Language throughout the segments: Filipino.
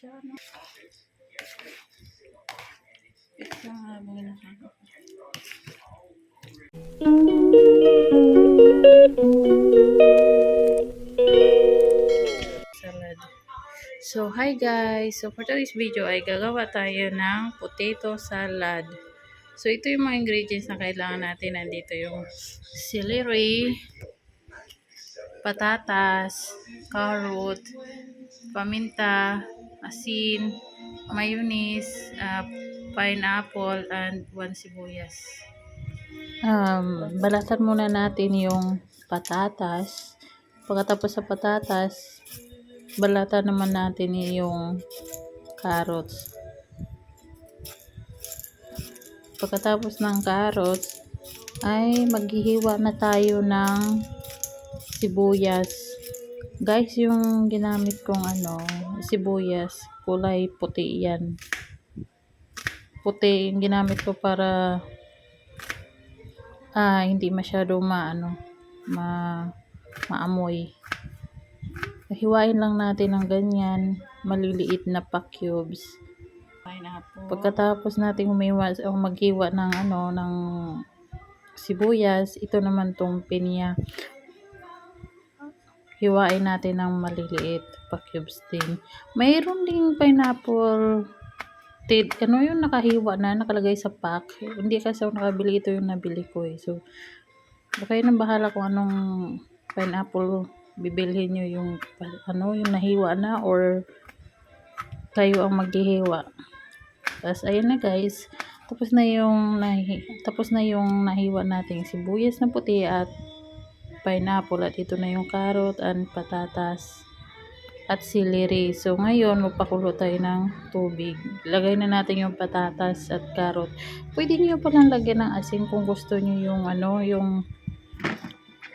Tsaka, ito nga, mga salad. So, hi guys! So, for today's video ay gagawa tayo ng potato salad. So, ito yung mga ingredients na kailangan natin. Nandito yung celery, patatas, carrot, paminta, asin, mayonnaise, uh, pineapple, and one sibuyas. Um, balatan muna natin yung patatas. Pagkatapos sa patatas, balatan naman natin yung carrots. Pagkatapos ng carrots, ay maghihiwa na tayo ng sibuyas. Guys, yung ginamit kong ano, sibuyas, kulay puti yan. Puti yung ginamit ko para ah, hindi masyado maano, ma maamoy. Hiwain lang natin ng ganyan, maliliit na pa cubes. Pagkatapos natin umiwa o maghiwa ng ano ng sibuyas, ito naman tong pinya. Hiwain natin ng maliliit pa cubes din. Mayroon ding pineapple tid, ano yung nakahiwa na nakalagay sa pack. Hindi kasi ako nakabili ito yung nabili ko eh. So kayo nang bahala kung anong pineapple bibilhin nyo yung ano yung nahiwa na or kayo ang maghihiwa. Tapos, ayun na guys. Tapos na yung nahi, tapos na yung nahiwa nating sibuyas na puti at pineapple at ito na yung carrot and patatas at celery. So, ngayon, magpakulo tayo ng tubig. Lagay na natin yung patatas at carrot. Pwede niyo palang lagyan ng asin kung gusto niyo yung ano, yung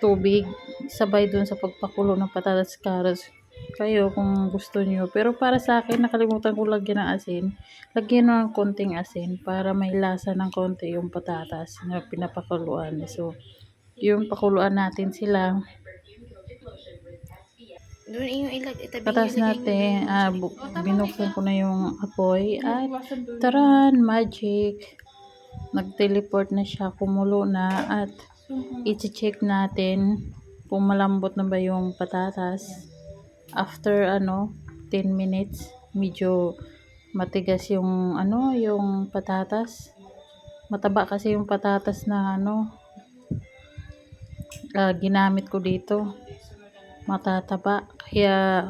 tubig. Sabay dun sa pagpakulo ng patatas at carrots kayo kung gusto niyo. Pero para sa akin, nakalimutan ko lagyan ng asin. Lagyan ng konting asin para may lasa ng konti yung patatas na pinapakuluan. So, yung pakuluan natin sila. Doon yung ilag, itabi Patas natin, ah, bu- binuksan ko na yung apoy. At taran, magic. Nag-teleport na siya, kumulo na. At i-check natin kung malambot na ba yung patatas. After ano, 10 minutes, medyo matigas yung ano, yung patatas. Mataba kasi yung patatas na ano, ah, ginamit ko dito. Matataba. Kaya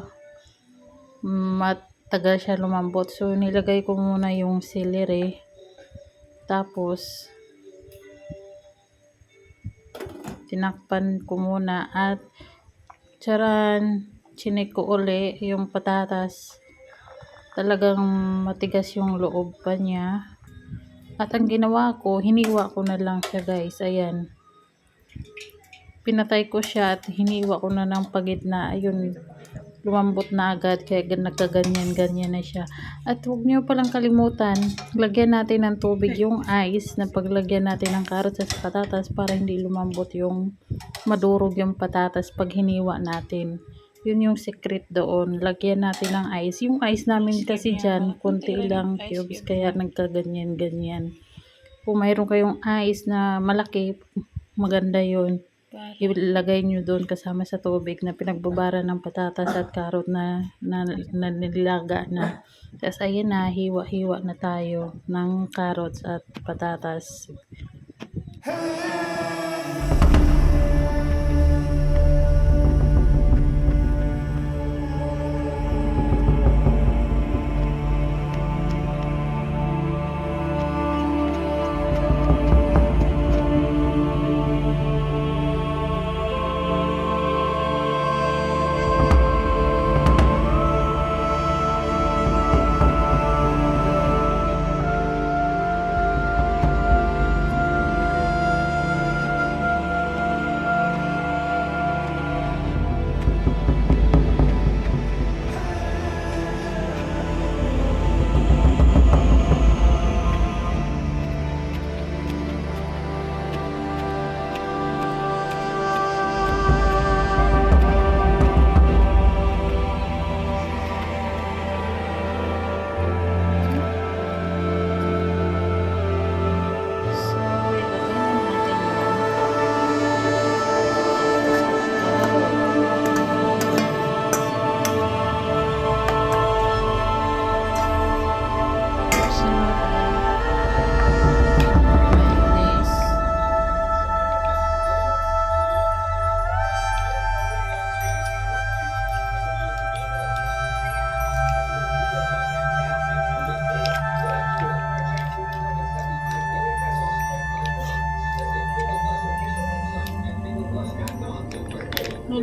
matagal siya lumambot. So, nilagay ko muna yung celery. Tapos, tinakpan ko muna at charan, chinik ko uli yung patatas. Talagang matigas yung loob pa niya. At ang ginawa ko, hiniwa ko na lang siya guys. Ayan. Pinatay ko siya at hiniwa ko na ng pagitna. Ayun, lumambot na agad kaya gan- nagkaganyan-ganyan na siya. At huwag niyo palang kalimutan, lagyan natin ng tubig yung ice na paglagyan natin ng carrots at patatas para hindi lumambot yung madurog yung patatas pag hiniwa natin. Yun yung secret doon. Lagyan natin ng ice. Yung ice namin kasi dyan, konti lang cubes kaya nagkaganyan-ganyan. Kung mayroon kayong ice na malaki, maganda yun ilagay nyo doon kasama sa tubig na pinagbabara ng patatas at carrot na, na, na nilaga na. Tapos ayun na, hiwa-hiwa na tayo ng carrots at patatas. Ano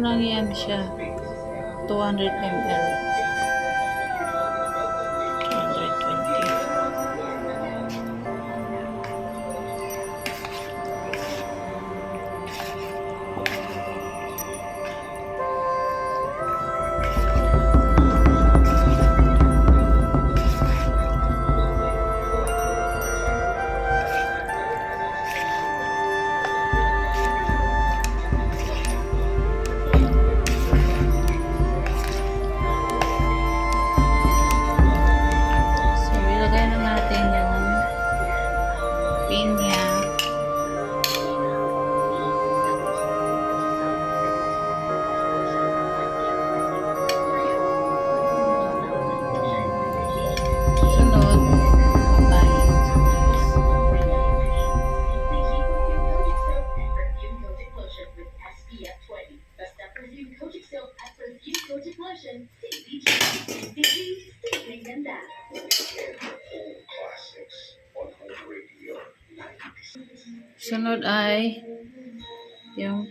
lang yan siya? 200 ml. Sunod ay yung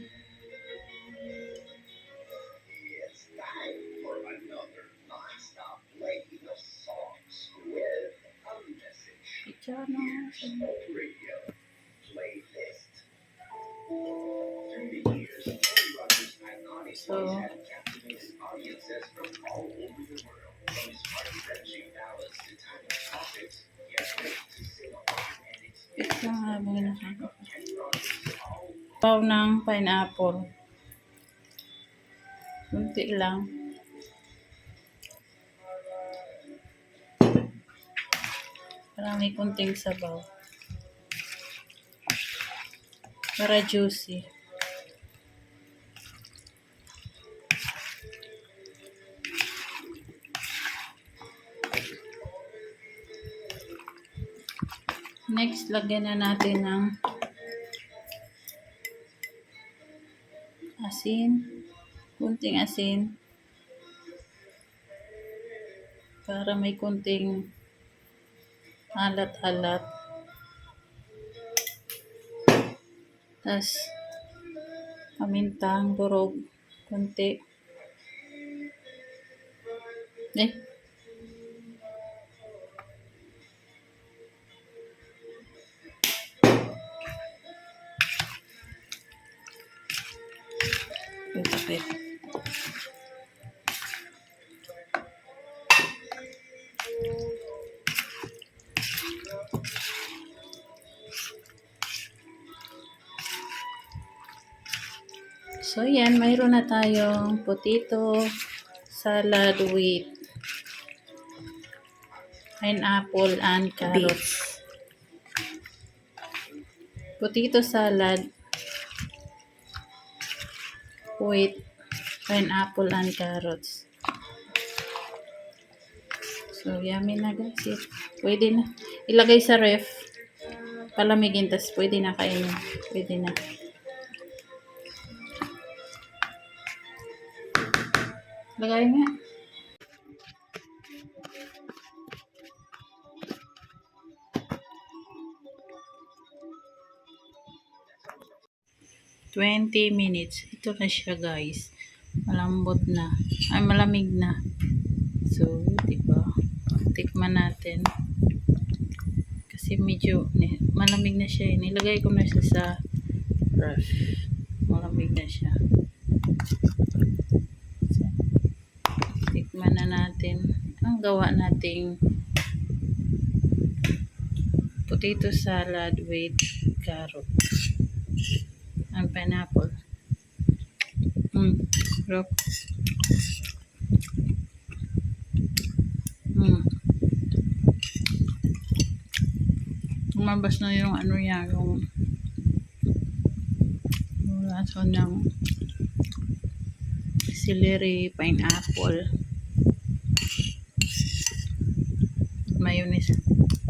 Paw ng pineapple. Kunti lang. Para may kunting sabaw. Para juicy. Next, lagyan na natin ng asin. Kunting asin. Para may kunting alat-alat. Tapos, pamintang durog. Kunti. Eh, So, yan. Mayroon na tayong potato salad with pineapple and carrots. Potato salad with pineapple and carrots. So, yummy na guys. Pwede na. Ilagay sa ref. Palamigin, tas pwede na kainin. Pwede na. Lagay nga. Twenty minutes. Ito na siya guys. Malambot na. Ay, malamig na. So, di ba? Tikman natin. Kasi medyo malamig na siya. eh. Nilagay ko na siya sa ref. Malamig na siya. So, tikman na natin. Ang gawa nating potato salad with carrot and pineapple. Mm, rock. Mm. Lumabas na yung ano yan, yung lasa ng celery, pineapple, mayonnaise.